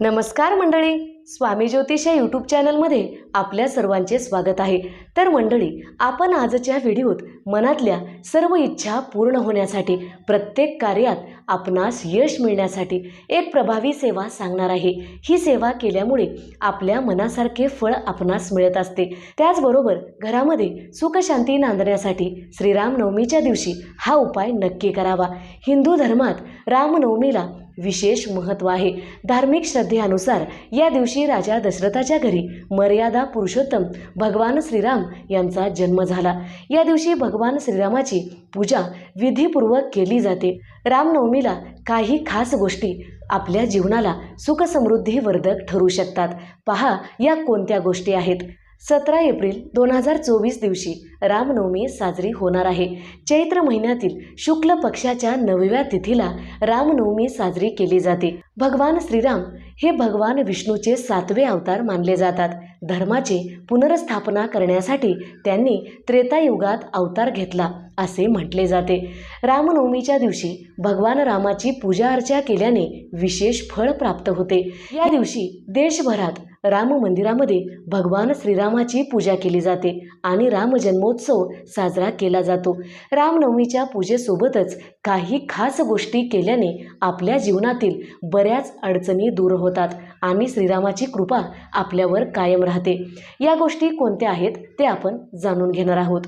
नमस्कार मंडळी स्वामी ज्योतिष या यूट्यूब चॅनलमध्ये आपल्या सर्वांचे स्वागत आहे. तर मंडळी आपण आजच्या व्हिडिओत मनातल्या सर्व इच्छा पूर्ण होण्यासाठी प्रत्येक कार्यात आपणास यश मिळण्यासाठी एक प्रभावी सेवा सांगणार आहे. ही सेवा केल्यामुळे आपल्या मनासारखे फळ आपणास मिळत असते. त्याचबरोबर घरामध्ये सुखशांती नांदण्यासाठी श्रीरामनवमीच्या दिवशी हा उपाय नक्की करावा. हिंदू धर्मात रामनवमीला विशेष महत्त्व आहे. धार्मिक श्रद्धेनुसार या दिवशी राजा दशरथाच्या घरी मर्यादा पुरुषोत्तम भगवान श्रीराम यांचा जन्म झाला. या दिवशी भगवान श्रीरामाची पूजा विधीपूर्वक केली जाते. रामनवमीला काही खास गोष्टी आपल्या जीवनाला सुखसमृद्धी वर्धक ठरू शकतात. पहा या कोणत्या गोष्टी आहेत? सतरा एप्रिल दोन हजार चोवीस दिवशी रामनवमी साजरी होणार आहे. चैत्र महिन्यातील शुक्ल पक्षाच्या नवव्या तिथीला रामनवमी साजरी केली जाते. भगवान श्रीराम हे भगवान विष्णूचे सातवे अवतार मानले जातात. धर्माचे पुनर्स्थापना करण्यासाठी त्यांनी त्रेतायुगात अवतार घेतला असे म्हटले जाते. रामनवमीच्या दिवशी भगवान रामाची पूजा अर्चा केल्याने विशेष फळ प्राप्त होते. या दिवशी देशभरात राम मंदिरामध्ये भगवान श्रीरामाची पूजा केली जाते आणि रामजन्मोत्सव साजरा केला जातो. रामनवमीच्या पूजेसोबतच काही खास गोष्टी केल्याने आपल्या जीवनातील बऱ्याच अडचणी दूर होतात आणि श्रीरामाची कृपा आपल्यावर कायम राहते. या गोष्टी कोणत्या आहेत ते आपण जाणून घेणार आहोत.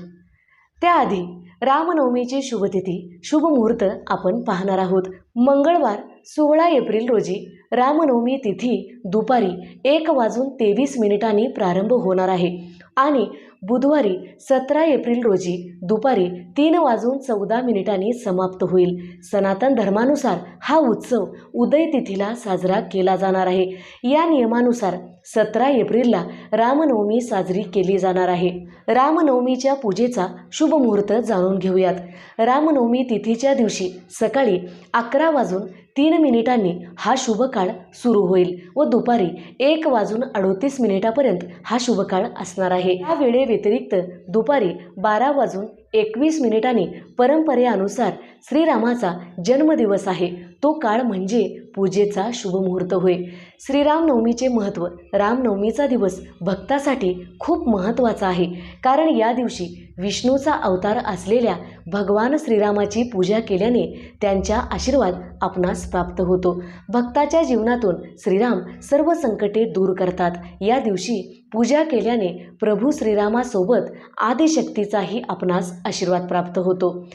त्याआधी रामनवमीची शुभतिथी शुभ मुहूर्त आपण पाहणार आहोत. मंगळवार सोळा एप्रिल रोजी रामनवमी तिथी दुपारी एक वाजून तेवीस मिनिटांनी प्रारंभ होणार आहे. आणि बुधवारी सतरा एप्रिल रोजी दुपारी तीन वाजून चौदा मिनिटांनी समाप्त होईल. सनातन धर्मानुसार हा उत्सव उदय तिथीला साजरा केला जाणार आहे. या नियमानुसार सतरा एप्रिलला रामनवमी साजरी केली जाणार आहे. रामनवमीच्या पूजेचा शुभ मुहूर्त जाणून घेऊयात. रामनवमी तिथीच्या दिवशी सकाळी अकरा वाजून तीन मिनिटांनी हा शुभकाळ सुरू होईल व दुपारी एक वाजून अडोतीस मिनिटापर्यंत हा शुभकाळ असणार आहे. या वेळेव्यतिरिक्त दुपारी बारा वाजून एकवीस मिनिटांनी परंपरेनुसार श्रीरामाचा जन्मदिवस आहे. तो काळ म्हणजे पूजेचा शुभमुहूर्त होय. श्रीरामनवमीचे महत्त्व रामनवमीचा दिवस भक्तासाठी खूप महत्त्वाचा आहे. कारण या दिवशी विष्णूचा अवतार असलेल्या भगवान श्रीरामाची पूजा केल्याने त्यांच्या आशीर्वाद आपणास प्राप्त होतो. भक्ताच्या जीवनातून श्रीराम सर्व संकटे दूर करतात. या दिवशी पूजा केल्याने प्रभू श्रीरामासोबत आदिशक्तीचाही आपणास आशीर्वाद प्राप्त होतो.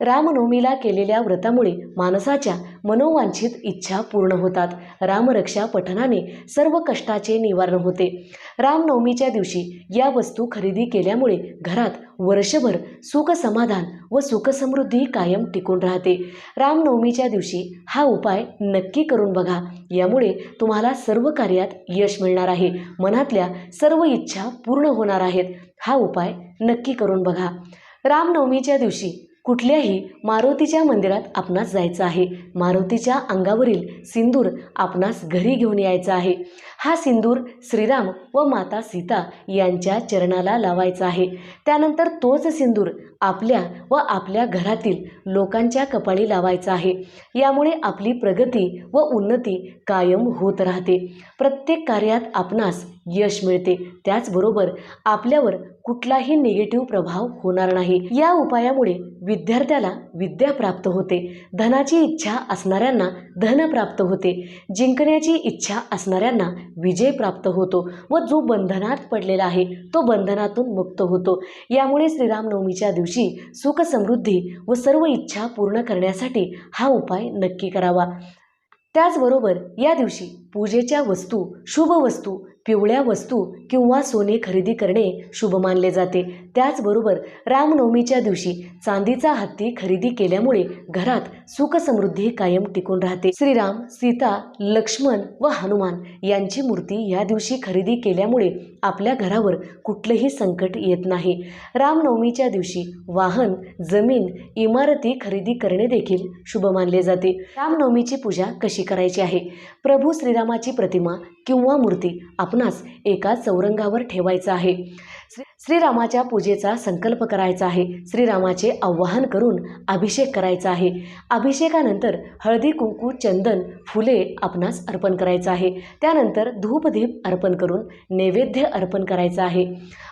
रामनवमीला केलेल्या व्रतामुळे माणसाच्या मनोवांछित इच्छा पूर्ण होतात. रामरक्षा पठणाने सर्व कष्टाचे निवारण होते. रामनवमीच्या दिवशी या वस्तू खरेदी केल्यामुळे घरात वर्षभर सुख समाधान व सुखसमृद्धी कायम टिकून राहते. रामनवमीच्या दिवशी हा उपाय नक्की करून बघा. यामुळे तुम्हाला सर्व कार्यात यश मिळणार आहे. मनातल्या सर्व इच्छा पूर्ण होणार आहेत. हा उपाय नक्की करून बघा. रामनवमीच्या दिवशी कुठल्याही मारुतीच्या मंदिरात आपणास जायचं आहे. मारुतीच्या अंगावरील सिंदूर आपणास घरी घेऊन यायचा आहे. हा सिंदूर श्रीराम व माता सीता यांच्या चरणाला लावायचा आहे. त्यानंतर तोच सिंदूर आपल्या व आपल्या घरातील लोकांच्या कपाळी लावायचा आहे. यामुळे आपली प्रगती व उन्नती कायम होत राहते. प्रत्येक कार्यात आपणास यश मिळते. त्याचबरोबर आपल्यावर कुठलाही निगेटिव्ह प्रभाव होणार नाही. या उपायामुळे विद्यार्थ्याला विद्या प्राप्त होते. धनाची इच्छा असणाऱ्यांना धन प्राप्त होते. जिंकण्याची इच्छा असणाऱ्यांना विजय प्राप्त होतो व जो बंधनात पडलेला आहे तो बंधनातून मुक्त होतो. यामुळे श्रीरामनवमीच्या दिवशी सुख समृद्धी व सर्व इच्छा पूर्ण करण्यासाठी हा उपाय नक्की करावा. त्याचबरोबर या दिवशी पूजेच्या वस्तू शुभ वस्तू पिवळ्या वस्तू किंवा सोने खरेदी करणे शुभ मानले जाते. त्याचबरोबर रामनवमीच्या दिवशी चांदीचा हत्ती खरेदी केल्यामुळे घरात सुखसमृद्धी कायम टिकून राहते. श्रीराम सीता लक्ष्मण व हनुमान यांची मूर्ती या दिवशी खरेदी केल्यामुळे आपल्या घरावर कुठलंही संकट येत नाही. रामनवमीच्या दिवशी वाहन जमीन इमारती खरेदी करणे देखील शुभ मानले जाते. रामनवमीची पूजा कशी करायची आहे? प्रभू श्रीराम श्रीरामाची प्रतिमा किंवा मूर्ती आपणास एका चौरंगावर ठेवायचं आहे. श्री श्रीरामाच्या पूजेचा संकल्प करायचा आहे. श्रीरामाचे आवाहन करून अभिषेक करायचा आहे. अभिषेकानंतर हळदी कुंकू चंदन फुले आपणास अर्पण करायचं आहे. त्यानंतर धूपदीप अर्पण करून नैवेद्य अर्पण करायचं आहे.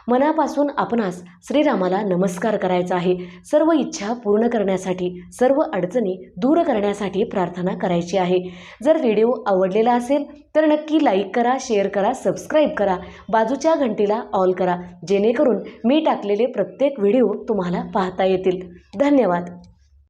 मनापासून आपणास श्रीरामाला नमस्कार करायचा आहे. सर्व इच्छा पूर्ण करण्यासाठी सर्व अडचणी दूर करण्यासाठी प्रार्थना करायची आहे. जर व्हिडिओ आवडलेला असेल तर नक्की लाईक करा शेअर करा सबस्क्राईब करा. बाजूच्या घंटीला ऑल करा. जेणेकरून मी टाकलेले प्रत्येक व्हिडिओ तुम्हाला पाहता येतील. धन्यवाद.